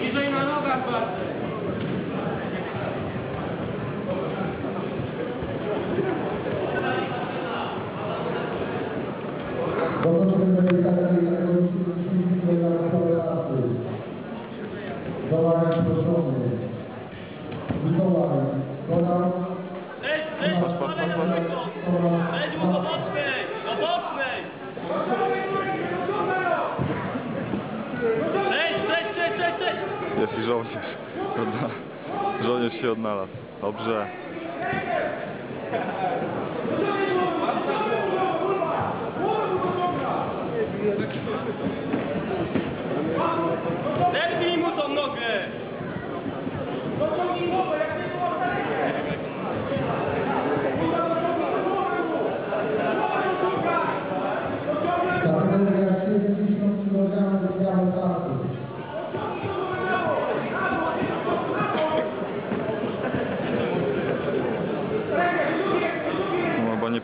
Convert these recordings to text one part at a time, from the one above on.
Niżej na nogach bardziej. Dołek proszony. Mikołaj. Podał. Leć, leć, dalej na tego. Leć mu do bocznej, do bocznej. Leć, leć, leć, leć, leć. Jest i żołnierz. Żołnierz się odnalazł. Dobrze.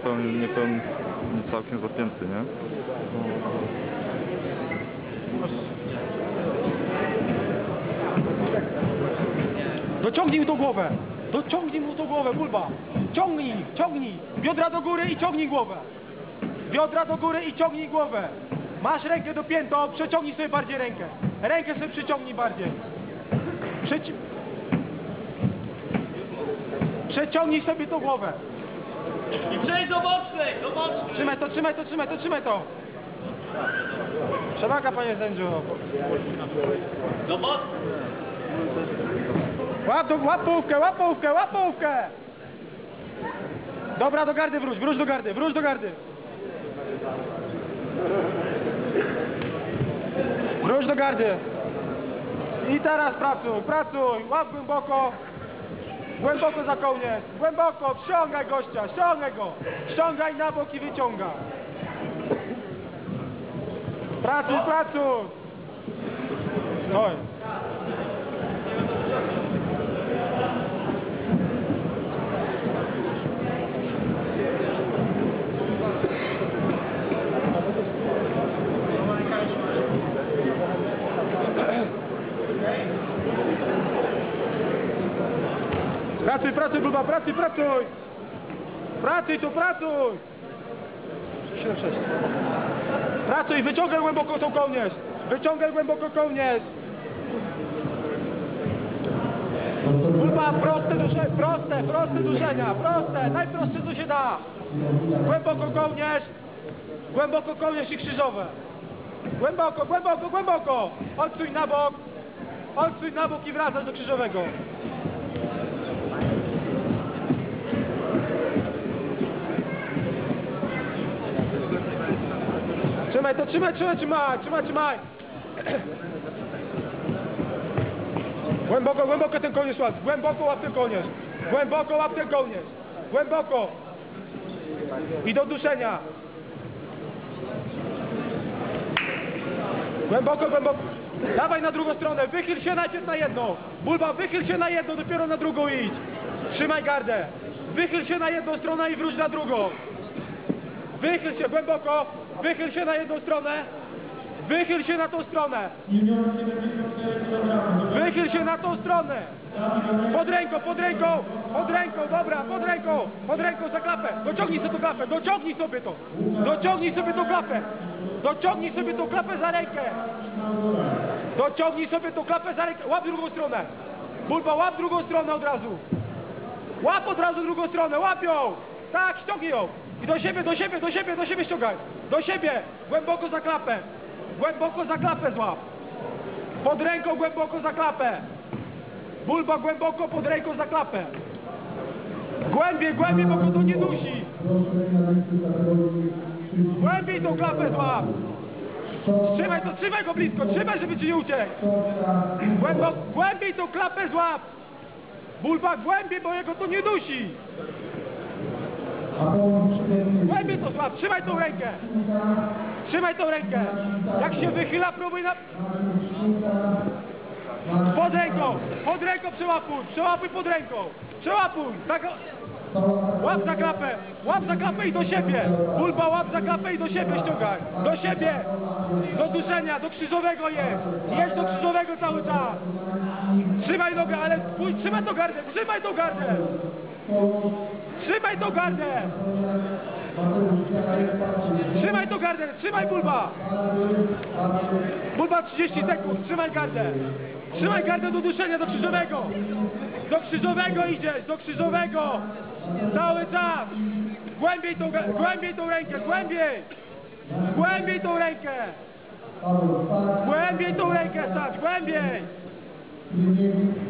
Niepełny, niepełny, nie całkiem zapięty, nie? Dociągnij mu tą głowę. Dociągnij mu tą głowę, bulba. Ciągnij, ciągnij. Biodra do góry i ciągnij głowę. Biodra do góry i ciągnij głowę. Masz rękę dopiętą, przeciągnij sobie bardziej rękę. Rękę sobie przyciągnij bardziej. Przeci... Przeciągnij sobie tą głowę. I przejdź do bocznej, do bocznej. Trzymaj to, trzymaj to, trzymaj to, trzymaj to. Przewaga, panie sędziu. Do bocznej. Łap, do, łap połówkę, łap połówkę, łap połówkę! Dobra, do gardy wróć, wróć do gardy, wróć do gardy. Wróć do gardy. I teraz pracuj, pracuj, łap głęboko. Głęboko za kołnierz, głęboko, ściągaj gościa, ściągaj go. Ściągaj na bok i wyciąga. Pracuj, pracuj. Oj. Pracuj, pracuj, Buba, pracuj, pracuj! Pracuj tu, pracuj! 76. Pracuj, wyciągaj głęboko tą kołnierz! Wyciągaj głęboko kołnierz! Bulba, proste proste, proste duszenia, proste, najprostsze co się da! Głęboko kołnierz, głęboko kołnierz i krzyżowe! Głęboko, głęboko, głęboko! Odsuń na bok, odsuń na bok i wracasz do krzyżowego! Trzymaj to, trzymaj, trzymaj, trzymaj, trzymaj, trzymaj. Głęboko, głęboko ten kołnierz łap, głęboko łap ten kołnierz. Głęboko łap ten kołnierz. Głęboko. I do duszenia. Głęboko, głęboko. Dawaj na drugą stronę, wychyl się najpierw na jedną. Bulba, wychyl się na jedną, dopiero na drugą idź. Trzymaj gardę. Wychyl się na jedną stronę i wróć na drugą. Wychyl się głęboko, wychyl się na jedną stronę, wychyl się na tą stronę, wychyl się na tą stronę, pod ręką, pod ręką, pod ręką, dobra, pod ręką, pod ręką za klapę, dociągnij sobie tą klapę, dociągnij sobie to, dociągnij sobie tą klapę, dociągnij sobie tą klapę za rękę, dociągnij sobie tą klapę za rękę, łap drugą stronę, bulba, łap drugą stronę od razu, Łap od razu drugą stronę, łap ją! Tak, ściągnij ją! I do siebie, do siebie, do siebie, do siebie ściągaj! Do siebie! Głęboko za klapę! Głęboko za klapę złap! Pod ręką głęboko za klapę! Bulba głęboko pod ręką za klapę! Głębiej, głębiej, bo go to nie dusi! Proszę na rynku kategorii 30 Głębiej tą klapę złap! Trzymaj to, trzymaj go blisko, trzymaj, żeby ci nie uciekł! Głębo, głębiej tą klapę złap! Bulba głębiej, bo jego to nie dusi! Głębiej to złap, trzymaj tą rękę! Trzymaj tą rękę! Jak się wychyla, próbuj na... Pod ręką! Pod ręką przełapuj! Przełapuj pod ręką! Przełapuj! Tak... Łap za klapę, łap za klapę i do siebie. Bulba łap za klapę i do siebie ściągaj. Do siebie. Do duszenia, do krzyżowego jest. Jedź do krzyżowego cały czas. Trzymaj nogę, ale trzymaj to gardę, trzymaj to gardę. Trzymaj to gardę. Trzymaj to gardę, trzymaj bulba. Bulba 30 sekund, trzymaj gardę. Trzymaj gardę do duszenia, do krzyżowego. Do krzyżowego idziesz, do krzyżowego. Cały czas. Głębiej tą, głębiej tą rękę, głębiej. Głębiej tą rękę. Głębiej tą rękę stać, głębiej.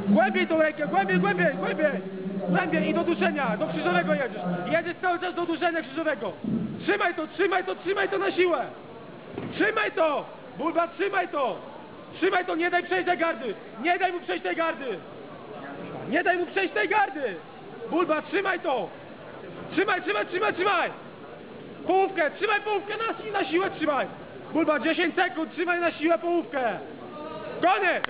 Głębiej tą rękę, głębiej, głębiej, głębiej. Głębiej i do duszenia, do krzyżowego jedziesz. Jedziesz cały czas do duszenia krzyżowego. Trzymaj to, trzymaj to, trzymaj to na siłę. Trzymaj to! Bulba, trzymaj to! Trzymaj to, nie daj przejść tej gardy! Nie daj mu przejść tej gardy! Nie daj mu przejść tej gardy! Bulba, trzymaj to! Trzymaj, trzymaj, trzymaj, trzymaj! Połówkę, trzymaj połówkę na, na siłę, trzymaj! Bulba, 10 sekund, trzymaj na siłę połówkę! Koniec!